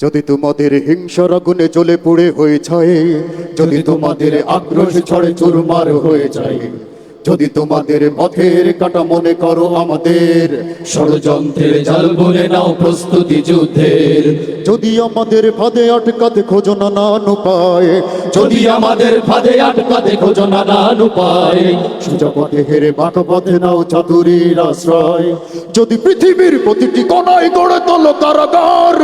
যদি তোমাদের হিংসার আগুনে জ্বলে পুড়ে হয়ে যায় যদি তোমাদের আক্রোশ ছড়ে চুরমার হয়ে যায় যদি তোমাদের পথের কাটা মনে করো আমাদের, ষড়যন্ত্রের জাল বলে নাও প্রস্তুতি যুদ্ধের। যদি আমাদের ফাঁদে আটকাতে খোঁজো না নান উপায় যদি আমাদের ফাঁদে আটকাতে খোঁজো নানান উপায় সোজা পথে হেরে বাঁকা পথে নাও চাতুরীর আশ্রয়। যদি পৃথিবীর প্রতিটি কোনায় গড়ে তোলো কারাগার,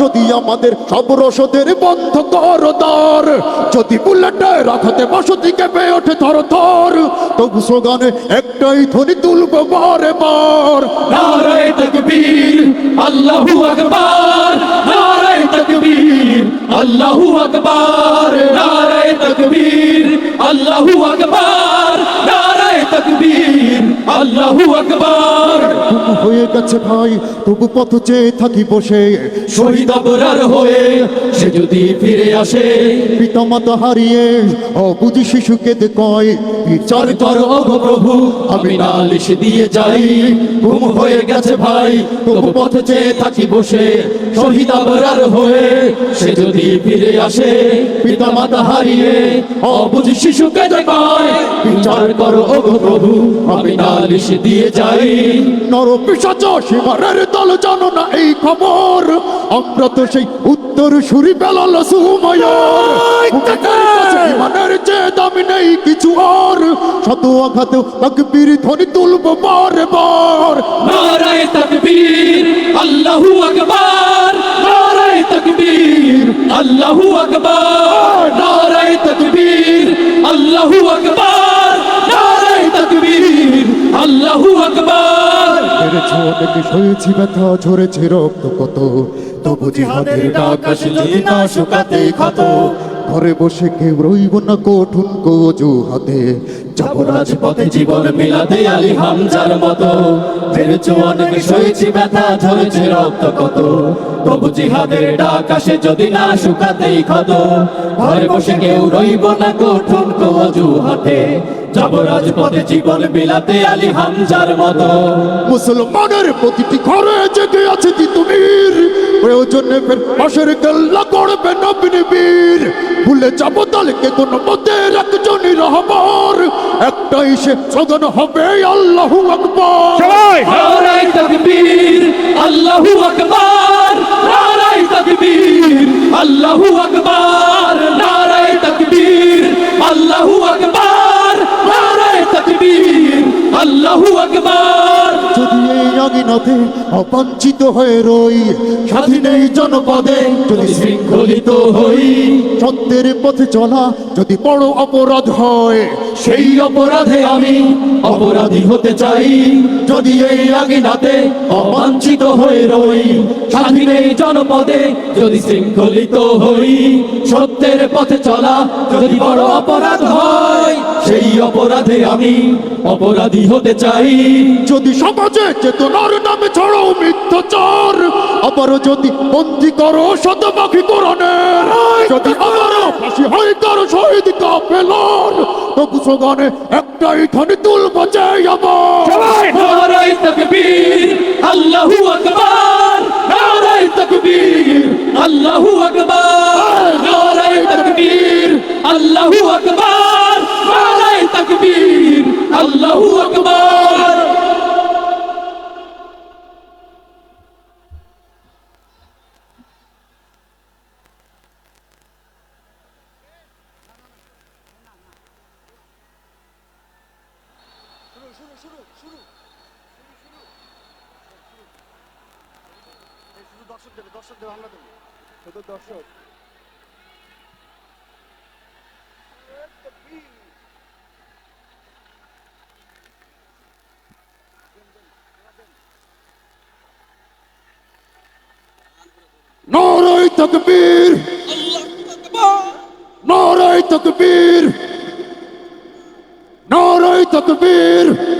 যদি আমাদের সব রসদের বন্ধ কর দ্বার, যদি বুলেটে রাখাতে বসতি কেঁপে ওঠে থর থর তবু স্লোগানে একটাই ধ্বনি তুলব বারে বার নারায় তকবীর, আল্লাহু আকবার। নারায় তকবীর, আল্লাহু আকবার। নারায় তকবীর, আল্লাহু আকবার। নারায় তকবীর, আল্লাহু আকবার। হয়ে গেছে ভাই তবু পথ চেয়ে থাকি বসে। শহীদ অপরার হয়ে সে যদি ফিরে আসে পিতা মাতা হারিয়ে অবুঝি শিশুকে দে কয় বিচার করো গো প্রভু আমি নালিশ দিয়ে যাই। ঘুম হয়ে গেছে ভাই তবু পথ চেয়ে থাকি বসে। শহীদ আবরার হয়ে সে যদি ফিরে আসে পিতা মাতা হারিয়ে অবুঝ শিশুকে দেখায় বিচার করো গো প্রভু আমি নালিশ দিয়ে যাই। নর পিসাচ সীমারের দল জানো না এই খবর। আমরা তো সেই উত্তর সুরি বেলাল সুমানের যে দামি নেই কিছু আর। শত আঘাতে তাকবীর ধ্বনি তুলব বার বার নারায় তকবীর আল্লাহু আকবার। আল্লাহু আকবার, নারায় তকবীর। আল্লাহু আকবার, নারায় তকবীর। আল্লাহু আকবার। পেরেছ অনেক সয়েছি ব্যথা, ঝরেছে রক্ত কত? তবু জিহাদের ডাক আসলে না শুকাতে ক্ষত। ঘরে বসে কেউ রইব না কঠুন কোজু হাতে যাব রাজপথে জীবন মিলাতে আলী হামজার মতো। ফেরেছো অনেক সয়েছি ব্যথা, ঝরেছে রক্ত কত। তবু জিহাদের ডাক আসে যদি না শুকাতেই ক্ষত। ঘরে বসে কেউ রইব না কঠুন কজু হাতে যাব রাজপথে জীবন বিলাতে আলী হামজার মতো। মুসলমানের প্রতিটি ঘরে জেগে আছে তিতুমির প্রয়োজনে ফের পাশের গল্লা করবে নবীন বীর। ভুলে যাব দলকে কোন মতে একজনই রহবার। একটাই সে সদন হবে আল্লাহু আকবার। নারায় তকবীর আল্লাহু আকবার। নারায় তকবীর আল্লাহু আকবার। নারায় তকবীর আল্লাহু আকবার। নারায় তকবীর আল্লাহু আকবার। এই অপঞ্চিত হয়ে রই। স্বাধীন এই জনপদে যদি শৃঙ্খলিত হই, সত্যের পথে চলা যদি বড় অপরাধ হয় সেই অপরাধে আমি অপরাধী হতে চাই। যদি এই আগিনাতে অবাঞ্ছিত হয়ে রই স্বাধীন এই জনপদে যদি শৃঙ্খলিত হই সত্যের পথে চলা যদি বড় অপরাধ হয় সেই অপরাধে আমি অপরাধী হতে চাই। যদি সমাজে চেতনার নামে ছড়াও মিথ্যাচার আবারও যদি বন্দি করো শতপাখি কোরআনের যদি আবারও ফাঁসি হয় কারও শহীদ কাফেলার তবু সোগানে একটাই ধনী তুলব যে আমার। দর্শক দেবে দর্শক দেবে আমরা দেবো। শুধু দর্শক। নারাই তকবীর। নারাই তকবীর। নারাই তকবীর। নারাই